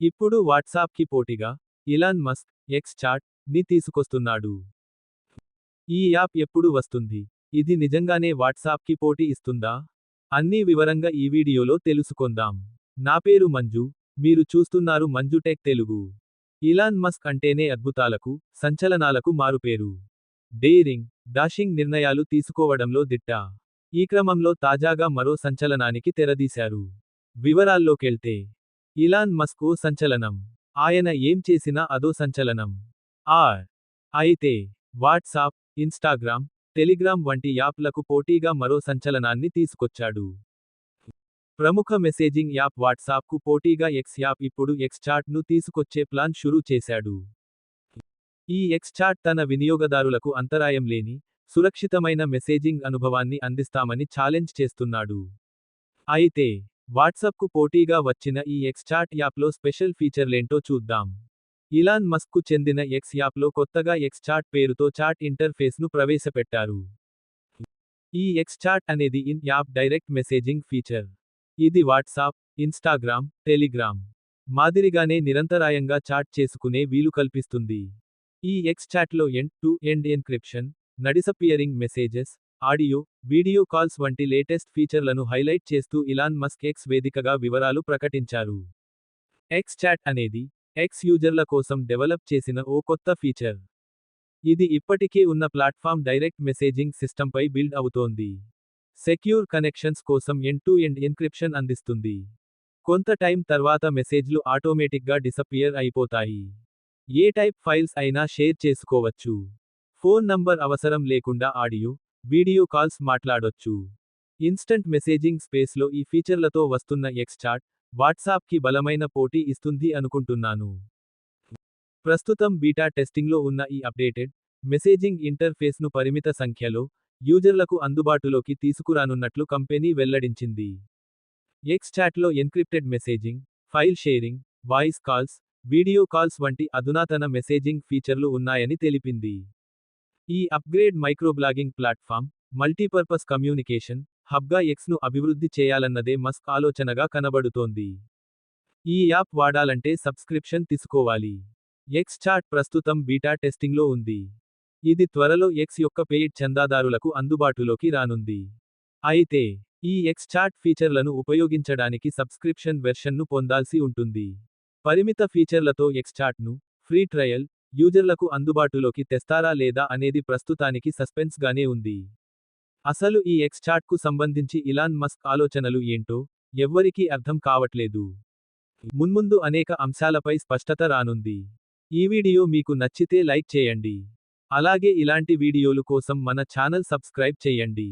ఇప్పుడు వాట్సాప్కి పోటీగా ఇలాన్ మస్క్ ఎక్స్ చాట్ని తీసుకొస్తున్నాడు. ఈ యాప్ ఎప్పుడు వస్తుంది? ఇది నిజంగానే వాట్సాప్కి పోటీ ఇస్తుందా? అన్నీ వివరంగా ఈ వీడియోలో తెలుసుకొందాం. నా పేరు మంజు మీరు చూస్తున్నారు Manju tech Telugu. Elon Musk అంటేనే అద్భుతాలకు సంచలనాలకు మారుపేరు. డేరింగ్ డాషింగ్ నిర్ణయాలు తీసుకోవడంలో దిట్ట. ఈ క్రమంలో తాజాగా మరో సంచలనానికి తెరదీశారు. వివరాల్లోకెళ్తే ఇలాన్ మస్కో సంచలనం. ఆయన ఏం చేసినా అదో సంచలనం. ఆర్. అయితే వాట్సాప్ ఇన్స్టాగ్రామ్ టెలిగ్రామ్ వంటి యాప్లకు పోటీగా మరో సంచలనాన్ని తీసుకొచ్చాడు. ప్రముఖ మెసేజింగ్ యాప్ వాట్సాప్కు పోటీగా ఎక్స్ యాప్ ఇప్పుడు ఎక్స్ చాట్ను తీసుకొచ్చే ప్లాన్ షురూ చేశాడు. ఈ ఎక్స్ చాట్ తన వినియోగదారులకు అంతరాయం లేని సురక్షితమైన మెసేజింగ్ అనుభవాన్ని అందిస్తామని ఛాలెంజ్ చేస్తున్నాడు. అయితే వాట్సాప్కు పోటీగా వచ్చిన ఈ ఎక్స్ చాట్ యాప్లో స్పెషల్ ఫీచర్లేంటో చూద్దాం. ఇలాన్ మస్క్కు చెందిన ఎక్స్ యాప్లో కొత్తగా ఎక్స్ చాట్ పేరుతో చాట్ ఇంటర్ఫేస్ను ప్రవేశపెట్టారు. ఈ ఎక్స్ చాట్ అనేది in app direct messaging feature. ఇది వాట్సాప్ ఇన్స్టాగ్రామ్ టెలిగ్రామ్ మాదిరిగానే నిరంతరాయంగా చాట్ చేసుకునే వీలు కల్పిస్తుంది. ఈ ఎక్స్ చాట్లో end to end encryption and disappearing messages audio video calls వంటి లేటెస్ట్ ఫీచర్లను హైలైట్ చేస్తూ ఇలాన్ మస్క్ ఎక్స్ వేదికగా వివరాలు ప్రకటించారు. ఎక్స్ చాట్ అనేది ఎక్స్ యూజర్ల కోసం డెవలప్ చేసిన ఓ కొత్త ఫీచర్. ఇది ఇప్పటికే ఉన్న ప్లాట్ఫామ్ డైరెక్ట్ మెసేజింగ్ సిస్టంపై బిల్డ్ అవుతోంది. సెక్యూర్ కనెక్షన్స్ కోసం ఎన్ టు ఎండ్ ఎన్క్రిప్షన్ అందిస్తుంది. కొంత టైం తర్వాత మెసేజ్లు ఆటోమేటిక్గా డిసపియర్ అయిపోతాయి. ఏ టైప్ ఫైల్స్ అయినా షేర్ చేసుకోవచ్చు. ఫోన్ నంబర్ అవసరం లేకుండా ఆడియో వీడియో కాల్స్ మాట్లాడొచ్చు. ఇన్స్టంట్ మెసేజింగ్ స్పేస్లో ఈ ఫీచర్లతో వస్తున్న ఎక్స్ చాట్ వాట్సాప్కి బలమైన పోటీ ఇస్తుంది అనుకుంటున్నాను. ప్రస్తుతం బీటా టెస్టింగ్లో ఉన్న ఈ అప్డేటెడ్ మెసేజింగ్ ఇంటర్ఫేస్ను పరిమిత సంఖ్యలో యూజర్లకు అందుబాటులోకి తీసుకురానున్నట్లు కంపెనీ వెల్లడించింది. ఎక్స్ చాట్లో encrypted messaging file sharing voice calls video calls వంటి అధునాతన మెసేజింగ్ ఫీచర్లు ఉన్నాయని తెలిపింది. ఈ upgrade microblogging platform multipurpose communication హబ్గా ఎక్స్ను అభివృద్ధి చేయాలన్నదే మస్క్ ఆలోచనగా కనబడుతోంది. ఈ యాప్ వాడాలంటే సబ్స్క్రిప్షన్ తీసుకోవాలి. ఎక్స్ చాట్ ప్రస్తుతం బీటా టెస్టింగ్లో ఉంది. ఇది త్వరలో ఎక్స్ యొక్క పెయిడ్ చందాదారులకు అందుబాటులోకి రానుంది. అయితే ఈ ఎక్స్ చాట్ ఫీచర్లను ఉపయోగించడానికి సబ్స్క్రిప్షన్ వెర్షన్ను పొందాల్సి ఉంటుంది. పరిమిత ఫీచర్లతో ఎక్స్ చాట్ను ఫ్రీ ట్రయల్ యూజర్లకు అందుబాటులోకి తెస్తారా లేదా అనేది ప్రస్తుతానికి సస్పెన్స్గానే ఉంది. అసలు ఈ ఎక్స్ చాట్కు సంబంధించి ఇలాన్ మస్క్ ఆలోచనలు ఏంటో ఎవ్వరికీ అర్థం కావట్లేదు. మున్ముందు అనేక అంశాలపై స్పష్టత రానుంది. ఈ వీడియో మీకు నచ్చితే లైక్ చేయండి. అలాగే ఇలాంటి వీడియోలు కోసం మన ఛానల్ సబ్స్క్రైబ్ చేయండి.